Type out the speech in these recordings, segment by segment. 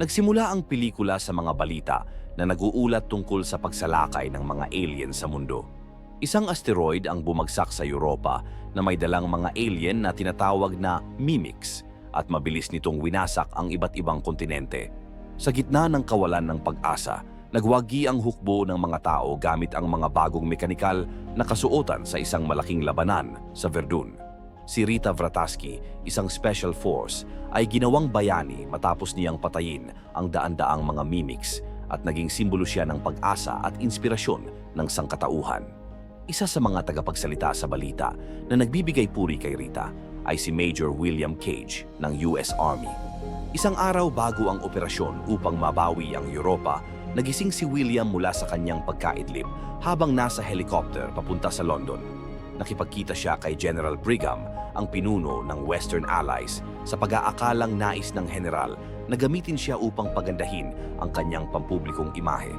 Nagsimula ang pelikula sa mga balita na nag-uulat tungkol sa pagsalakay ng mga alien sa mundo. Isang asteroid ang bumagsak sa Europa na may dalang mga alien na tinatawag na mimics at mabilis nitong winasak ang iba't ibang kontinente. Sa gitna ng kawalan ng pag-asa, nagwagi ang hukbo ng mga tao gamit ang mga bagong mekanikal na kasuotan sa isang malaking labanan sa Verdun. Si Rita Vrataski, isang special force, ay ginawang bayani matapos niyang patayin ang daan-daang mga mimics at naging simbolo siya ng pag-asa at inspirasyon ng sangkatauhan. Isa sa mga tagapagsalita sa balita na nagbibigay puri kay Rita ay si Major William Cage ng US Army. Isang araw bago ang operasyon upang mabawi ang Europa, nagising si William mula sa kanyang pagkaidlip habang nasa helicopter papunta sa London. Nakipagkita siya kay General Brigham, ang pinuno ng Western Allies, sa pag-aakalang nais ng general na gamitin siya upang pagandahin ang kanyang pampublikong imahe.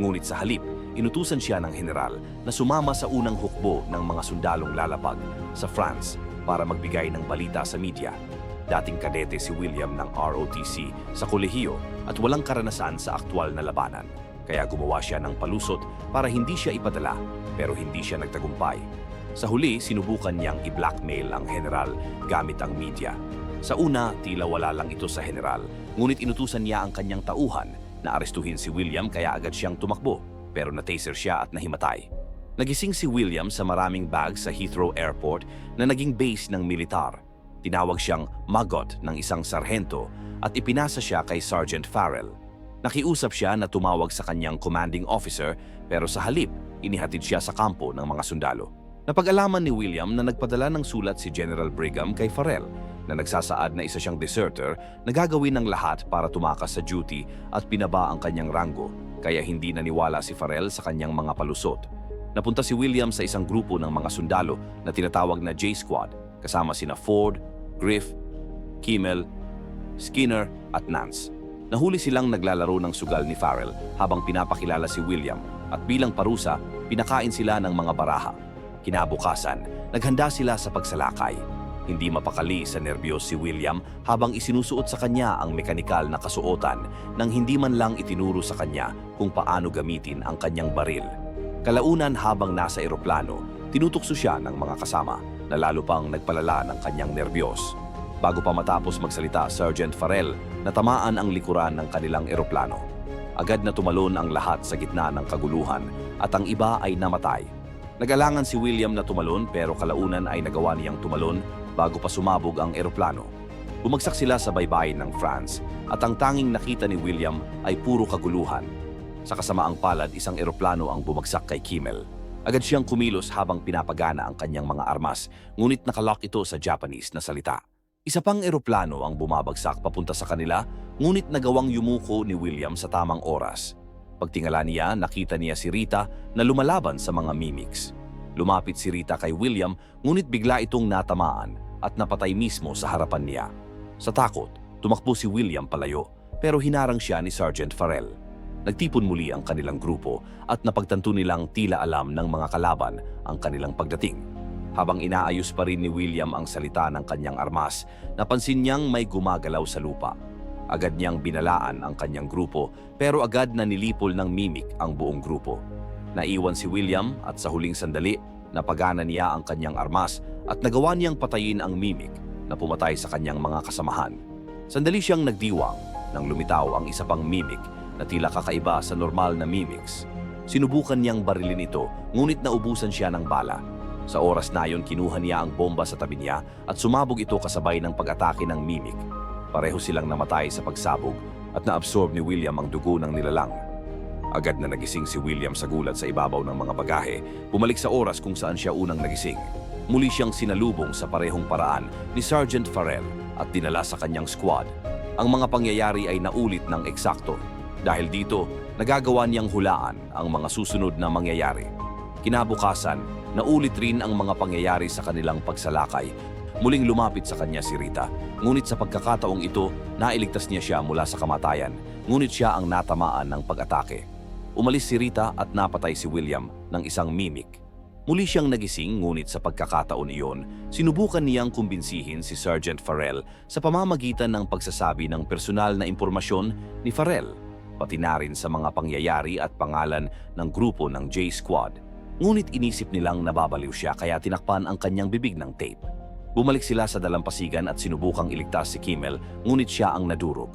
Ngunit sa halip, inutusan siya ng general na sumama sa unang hukbo ng mga sundalong lalapag sa France para magbigay ng balita sa media. Dating kadete si William ng ROTC sa kolehiyo at walang karanasan sa aktwal na labanan. Kaya gumawa siya ng palusot para hindi siya ipadala pero hindi siya nagtagumpay. Sa huli, sinubukan niyang i-blackmail ang general gamit ang media. Sa una, tila wala lang ito sa general, ngunit inutusan niya ang kanyang tauhan na arestuhin si William kaya agad siyang tumakbo, pero na-taser siya at nahimatay. Nagising si William sa maraming bag sa Heathrow Airport na naging base ng militar. Tinawag siyang magot ng isang sarhento at ipinasa siya kay Sergeant Farrell. Nakiusap siya na tumawag sa kanyang commanding officer pero sa halip, inihatid siya sa kampo ng mga sundalo. Napag-alaman ni William na nagpadala ng sulat si General Brigham kay Farrell na nagsasaad na isa siyang deserter na gagawin ng lahat para tumakas sa duty at pinaba ang kanyang rango kaya hindi naniwala si Farrell sa kanyang mga palusot. Napunta si William sa isang grupo ng mga sundalo na tinatawag na J-Squad kasama sina Ford, Griff, Kimmel, Skinner at Nance. Nahuli silang naglalaro ng sugal ni Farrell habang pinapakilala si William at bilang parusa, pinakain sila ng mga baraha. Kinabukasan, naghanda sila sa pagsalakay. Hindi mapakali sa nerbiyos si William habang isinusuot sa kanya ang mekanikal na kasuotan nang hindi man lang itinuro sa kanya kung paano gamitin ang kanyang baril. Kalaunan habang nasa eroplano, tinutukso siya ng mga kasama na lalo pang nagpalala ng kanyang nerbiyos. Bago pa matapos magsalita Sergeant Farrell, natamaan ang likuran ng kanilang eroplano. Agad na tumalon ang lahat sa gitna ng kaguluhan at ang iba ay namatay. Nagalangan si William na tumalon pero kalaunan ay nagawa niyang tumalon bago pa sumabog ang eroplano. Bumagsak sila sa baybayin ng France at ang tanging nakita ni William ay puro kaguluhan. Sa kasamaang palad, isang eroplano ang bumagsak kay Kimmel. Agad siyang kumilos habang pinapagana ang kanyang mga armas, ngunit nakalock ito sa Japanese na salita. Isa pang eroplano ang bumabagsak papunta sa kanila, ngunit nagawang yumuko ni William sa tamang oras. Pagtingala niya, nakita niya si Rita na lumalaban sa mga mimics. Lumapit si Rita kay William, ngunit bigla itong natamaan at napatay mismo sa harapan niya. Sa takot, tumakbo si William palayo, pero hinarang siya ni Sergeant Farrell. Nagtipon muli ang kanilang grupo at napagtanto nilang tila alam ng mga kalaban ang kanilang pagdating. Habang inaayos pa rin ni William ang salita ng kanyang armas, napansin niyang may gumagalaw sa lupa. Agad niyang binalaan ang kanyang grupo pero agad na nilipol ng mimic ang buong grupo. Naiwan si William at sa huling sandali, napagana niya ang kanyang armas at nagawa niyang patayin ang mimic na pumatay sa kanyang mga kasamahan. Sandali siyang nagdiwang nang lumitaw ang isa pang mimic na tila kakaiba sa normal na mimics. Sinubukan niyang barilin ito ngunit naubusan siya ng bala. Sa oras na yon kinuha niya ang bomba sa tabi niya at sumabog ito kasabay ng pag-atake ng mimic. Pareho silang namatay sa pagsabog at naabsorb ni William ang dugo ng nilalang. Agad na nagising si William sa gulat sa ibabaw ng mga bagahe, bumalik sa oras kung saan siya unang nagising. Muli siyang sinalubong sa parehong paraan ni Sergeant Farrell at dinala sa kanyang squad. Ang mga pangyayari ay naulit ng eksakto. Dahil dito, nagagawa niyang hulaan ang mga susunod na mangyayari. Kinabukasan, naulit rin ang mga pangyayari sa kanilang pagsalakay. Muling lumapit sa kanya si Rita, ngunit sa pagkakataong ito, nailigtas niya siya mula sa kamatayan, ngunit siya ang natamaan ng pag-atake. Umalis si Rita at napatay si William ng isang mimic. Muli siyang nagising ngunit sa pagkakataon iyon, sinubukan niyang kumbinsihin si Sergeant Farrell sa pamamagitan ng pagsasabi ng personal na impormasyon ni Farrell, pati na rin sa mga pangyayari at pangalan ng grupo ng J-Squad. Ngunit inisip nilang nababaliw siya kaya tinakpan ang kanyang bibig ng tape. Bumalik sila sa dalampasigan at sinubukang iligtas si Kimmel ngunit siya ang nadurog.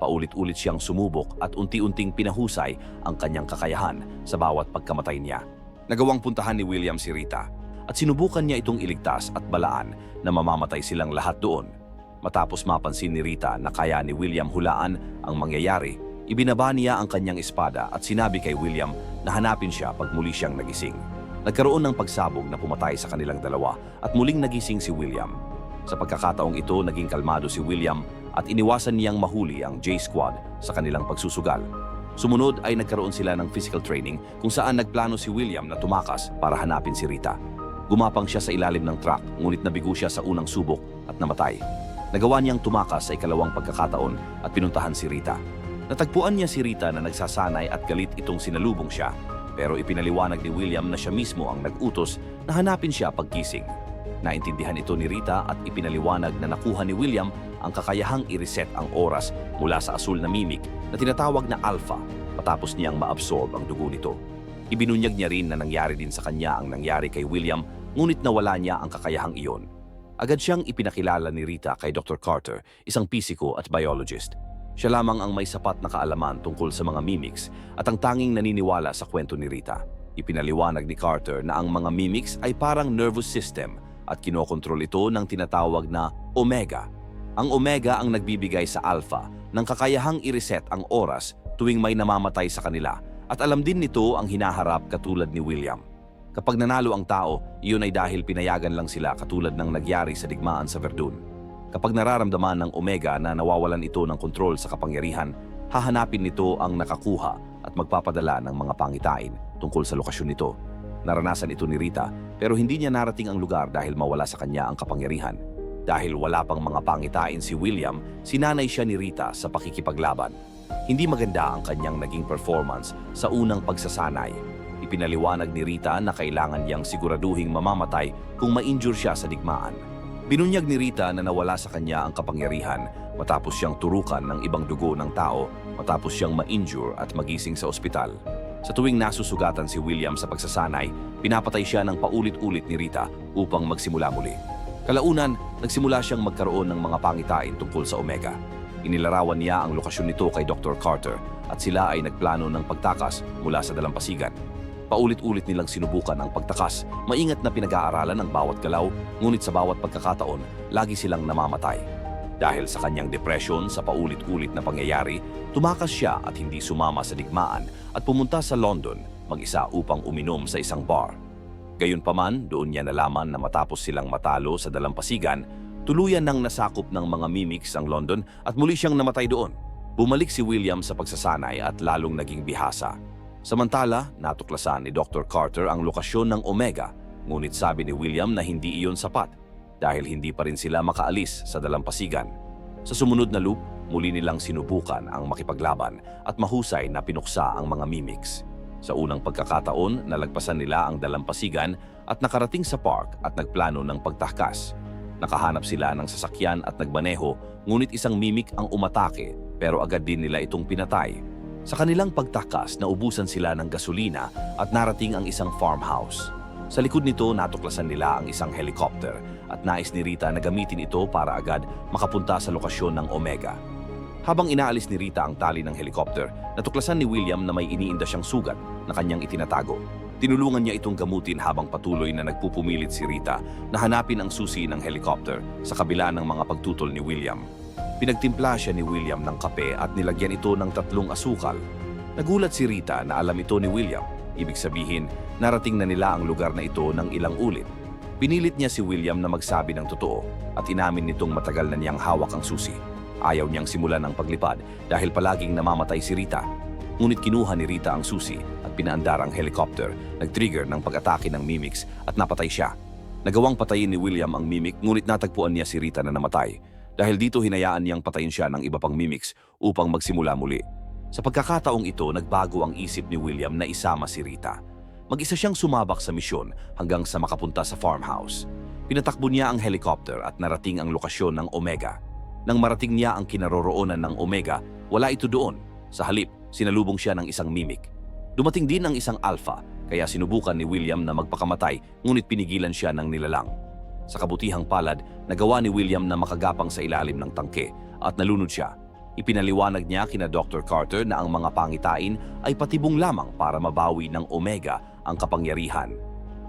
Paulit-ulit siyang sumubok at unti-unting pinahusay ang kanyang kakayahan sa bawat pagkamatay niya. Nagawang puntahan ni William si Rita at sinubukan niya itong iligtas at balaan na mamamatay silang lahat doon. Matapos mapansin ni Rita na kaya ni William hulaan ang mangyayari, ibinaba niya ang kanyang espada at sinabi kay William na hanapin siya pag muli siyang nagising. Nagkaroon ng pagsabog na pumatay sa kanilang dalawa at muling nagising si William. Sa pagkakataong ito, naging kalmado si William at iniwasan niyang mahuli ang J-Squad sa kanilang pagsusugal. Sumunod ay nagkaroon sila ng physical training kung saan nagplano si William na tumakas para hanapin si Rita. Gumapang siya sa ilalim ng truck ngunit nabigo siya sa unang subok at namatay. Nagawa niyang tumakas sa ikalawang pagkakataon at pinuntahan si Rita. Natagpuan niya si Rita na nagsasanay at galit itong sinalubong siya pero ipinaliwanag ni William na siya mismo ang nag-utos na hanapin siya pagkising. Naintindihan ito ni Rita at ipinaliwanag na nakuha ni William ang kakayahang i-reset ang oras mula sa asul na mimic na tinatawag na alpha matapos niyang maabsorb ang dugo nito. Ibinunyag niya rin na nangyari din sa kanya ang nangyari kay William ngunit nawala niya ang kakayahang iyon. Agad siyang ipinakilala ni Rita kay Dr. Carter, isang pisiko at biologist. Siya lamang ang may sapat na kaalaman tungkol sa mga mimics at ang tanging naniniwala sa kwento ni Rita. Ipinaliwanag ni Carter na ang mga mimics ay parang nervous system at kinokontrol ito ng tinatawag na omega. Ang omega ang nagbibigay sa alpha ng kakayahang i-reset ang oras tuwing may namamatay sa kanila at alam din nito ang hinaharap katulad ni William. Kapag nanalo ang tao, iyon ay dahil pinayagan lang sila katulad ng nagyari sa digmaan sa Verdun. Kapag nararamdaman ng Omega na nawawalan ito ng kontrol sa kapangyarihan, hahanapin nito ang nakakuha at magpapadala ng mga pangitain tungkol sa lokasyon nito. Naranasan ito ni Rita pero hindi niya narating ang lugar dahil mawala sa kanya ang kapangyarihan. Dahil wala pang mga pangitain si William, sinanay siya ni Rita sa pakikipaglaban. Hindi maganda ang kanyang naging performance sa unang pagsasanay. Ipinaliwanag ni Rita na kailangan niyang siguraduhing mamamatay kung ma-injure siya sa digmaan. Binunyag ni Rita na nawala sa kanya ang kapangyarihan matapos siyang turukan ng ibang dugo ng tao matapos siyang ma-injure at magising sa ospital. Sa tuwing nasusugatan si William sa pagsasanay, pinapatay siya ng paulit-ulit ni Rita upang magsimula muli. Kalaunan, nagsimula siyang magkaroon ng mga pangitain tungkol sa Omega. Inilarawan niya ang lokasyon nito kay Dr. Carter at sila ay nagplano ng pagtakas mula sa dalampasigan. Paulit-ulit nilang sinubukan ang pagtakas, maingat na pinag-aaralan ang bawat galaw, ngunit sa bawat pagkakataon, lagi silang namamatay. Dahil sa kanyang depresyon sa paulit-ulit na pangyayari, tumakas siya at hindi sumama sa digmaan at pumunta sa London mag-isa upang uminom sa isang bar. Gayunpaman, doon niya nalaman na matapos silang matalo sa dalampasigan, tuluyan nang nasakop ng mga mimics ang London at muli siyang namatay doon. Bumalik si William sa pagsasanay at lalong naging bihasa. Samantala, natuklasan ni Dr. Carter ang lokasyon ng Omega, ngunit sabi ni William na hindi iyon sapat dahil hindi pa rin sila makaalis sa dalampasigan. Sa sumunod na loop, muli nilang sinubukan ang makipaglaban at mahusay na pinuksa ang mga mimics. Sa unang pagkakataon, nalagpasan nila ang dalampasigan at nakarating sa park at nagplano ng pagtahkas. Nakahanap sila ng sasakyan at nagmaneho, ngunit isang mimic ang umatake pero agad din nila itong pinatay. Sa kanilang pagtakas, naubusan sila ng gasolina at narating ang isang farmhouse. Sa likod nito, natuklasan nila ang isang helicopter at nais ni Rita na gamitin ito para agad makapunta sa lokasyon ng Omega. Habang inaalis ni Rita ang tali ng helicopter, natuklasan ni William na may iniinda siyang sugat na kanyang itinatago. Tinulungan niya itong gamutin habang patuloy na nagpupumilit si Rita na hanapin ang susi ng helicopter sa kabila ng mga pagtutol ni William. Pinagtimpla siya ni William ng kape at nilagyan ito ng tatlong asukal. Nagulat si Rita na alam ito ni William. Ibig sabihin, narating na nila ang lugar na ito ng ilang ulit. Pinilit niya si William na magsabi ng totoo at inamin nitong matagal na niyang hawak ang susi. Ayaw niyang simulan ang paglipad dahil palaging namamatay si Rita. Ngunit kinuha ni Rita ang susi at pinaandar ang helicopter, nag-trigger ng pag-atake ng mimics at napatay siya. Nagawang patayin ni William ang mimic ngunit natagpuan niya si Rita na namatay. Dahil dito hinayaan niyang patayin siya ng iba pang mimics upang magsimula muli. Sa pagkakataong ito, nagbago ang isip ni William na isama si Rita. Mag-isa siyang sumabak sa misyon hanggang sa makapunta sa farmhouse. Pinatakbo niya ang helicopter at narating ang lokasyon ng Omega. Nang marating niya ang kinaroroonan ng Omega, wala ito doon. Sa halip, sinalubong siya ng isang mimic. Dumating din ang isang alpha, kaya sinubukan ni William na magpakamatay ngunit pinigilan siya ng nilalang. Sa kabutihang palad, nagawa ni William na makagapang sa ilalim ng tangke at nalunod siya. Ipinaliwanag niya kina Dr. Carter na ang mga pangitain ay patibong lamang para mabawi ng Omega ang kapangyarihan.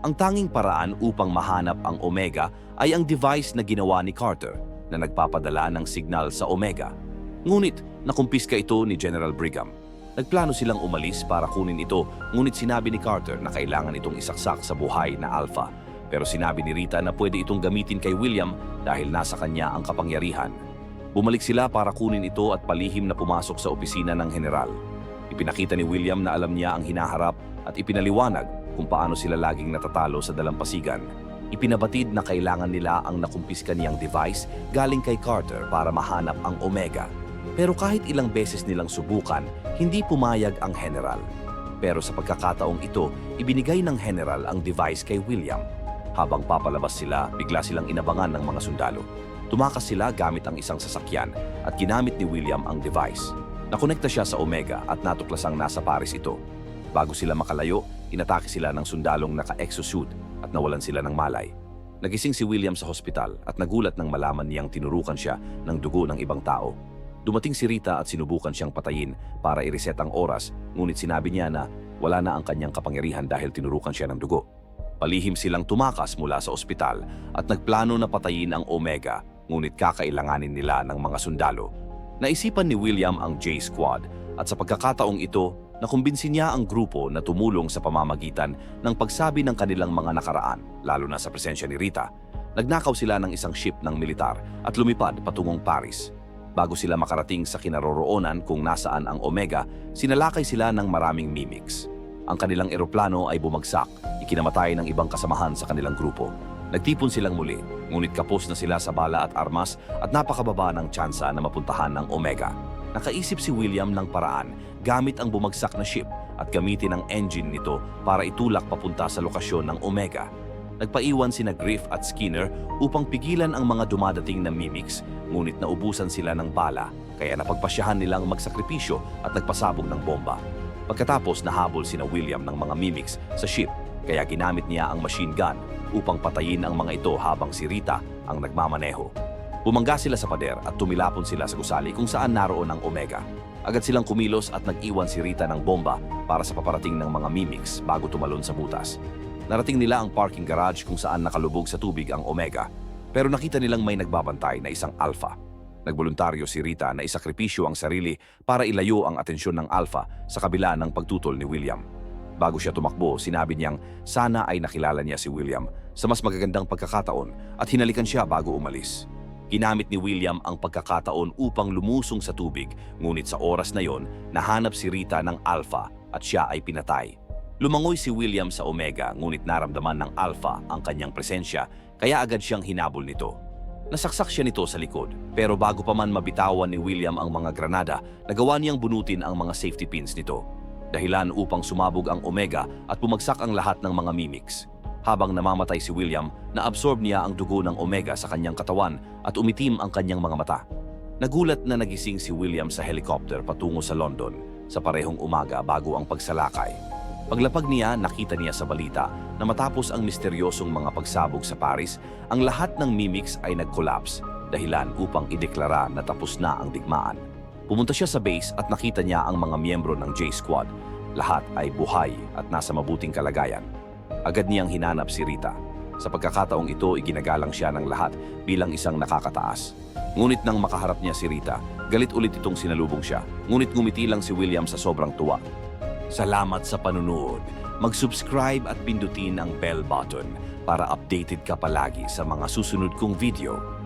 Ang tanging paraan upang mahanap ang Omega ay ang device na ginawa ni Carter na nagpapadala ng signal sa Omega. Ngunit nakumpiska ito ni General Brigham. Nagplano silang umalis para kunin ito ngunit sinabi ni Carter na kailangan itong isaksak sa buhay na Alpha. Pero sinabi ni Rita na pwede itong gamitin kay William dahil nasa kanya ang kapangyarihan. Bumalik sila para kunin ito at palihim na pumasok sa opisina ng general. Ipinakita ni William na alam niya ang hinaharap at ipinaliwanag kung paano sila laging natatalo sa dalampasigan. Ipinabatid na kailangan nila ang nakumpiska niyang device galing kay Carter para mahanap ang Omega. Pero kahit ilang beses nilang subukan, hindi pumayag ang general. Pero sa pagkakataong ito, ibinigay ng general ang device kay William. Habang papalabas sila, bigla silang inabangan ng mga sundalo. Tumakas sila gamit ang isang sasakyan at ginamit ni William ang device. Nakonekta siya sa Omega at natuklasang nasa Paris ito. Bago sila makalayo, inatake sila ng sundalong naka-exosuit at nawalan sila ng malay. Nagising si William sa hospital at nagulat nang malaman niyang tinurukan siya ng dugo ng ibang tao. Dumating si Rita at sinubukan siyang patayin para i-reset ang oras, ngunit sinabi niya na wala na ang kanyang kapangyarihan dahil tinurukan siya ng dugo. Palihim silang tumakas mula sa ospital at nagplano na patayin ang Omega, ngunit kakailanganin nila ng mga sundalo. Naisipan ni William ang J-Squad at sa pagkakataong ito, nakumbinsi niya ang grupo na tumulong sa pamamagitan ng pagsabi ng kanilang mga nakaraan, lalo na sa presensya ni Rita. Nagnakaw sila ng isang ship ng militar at lumipad patungong Paris. Bago sila makarating sa kinaroroonan kung nasaan ang Omega, sinalakay sila ng maraming mimics. Ang kanilang eroplano ay bumagsak, ikinamatay ng ibang kasamahan sa kanilang grupo. Nagtipon silang muli, ngunit kapos na sila sa bala at armas at napakababa ng tsansa na mapuntahan ng Omega. Nakaisip si William ng paraan gamit ang bumagsak na ship at gamitin ang engine nito para itulak papunta sa lokasyon ng Omega. Nagpaiwan sina Griff at Skinner upang pigilan ang mga dumadating na mimics, ngunit naubusan sila ng bala, kaya napagpasyahan nilang magsakripisyo at nagpasabog ng bomba. Pagkatapos nahabol sina William ng mga mimics sa ship, kaya ginamit niya ang machine gun upang patayin ang mga ito habang si Rita ang nagmamaneho. Bumangga sila sa pader at tumilapon sila sa gusali kung saan naroon ang Omega. Agad silang kumilos at nag-iwan si Rita ng bomba para sa paparating ng mga mimics bago tumalon sa butas. Narating nila ang parking garage kung saan nakalubog sa tubig ang Omega, pero nakita nilang may nagbabantay na isang Alpha. Nagboluntaryo si Rita na isakripisyo ang sarili para ilayo ang atensyon ng Alpha sa kabila ng pagtutol ni William. Bago siya tumakbo, sinabi niyang sana ay nakilala niya si William sa mas magagandang pagkakataon at hinalikan siya bago umalis. Ginamit ni William ang pagkakataon upang lumusong sa tubig, ngunit sa oras na yon, nahanap si Rita ng Alpha at siya ay pinatay. Lumangoy si William sa Omega ngunit naramdaman ng Alpha ang kanyang presensya kaya agad siyang hinabol nito. Nasaksak siya nito sa likod pero bago pa man mabitawan ni William ang mga granada, nagawa niyang bunutin ang mga safety pins nito. Dahilan upang sumabog ang Omega at bumagsak ang lahat ng mga mimics. Habang namamatay si William, naabsorb niya ang dugo ng Omega sa kanyang katawan at umitim ang kanyang mga mata. Nagulat na nagising si William sa helicopter patungo sa London sa parehong umaga bago ang pagsalakay. Paglapag niya, nakita niya sa balita na matapos ang misteryosong mga pagsabog sa Paris, ang lahat ng mimics ay nag-collapse dahilan upang ideklara na tapos na ang digmaan. Pumunta siya sa base at nakita niya ang mga miyembro ng J-Squad. Lahat ay buhay at nasa mabuting kalagayan. Agad niyang hinanap si Rita. Sa pagkakataong ito, iginagalang siya ng lahat bilang isang nakakataas. Ngunit nang makaharap niya si Rita, galit ulit itong sinalubong siya. Ngunit ngumiti lang si William sa sobrang tuwa. Salamat sa panunood. Mag-subscribe at pindutin ang bell button para updated ka palagi sa mga susunod kong video.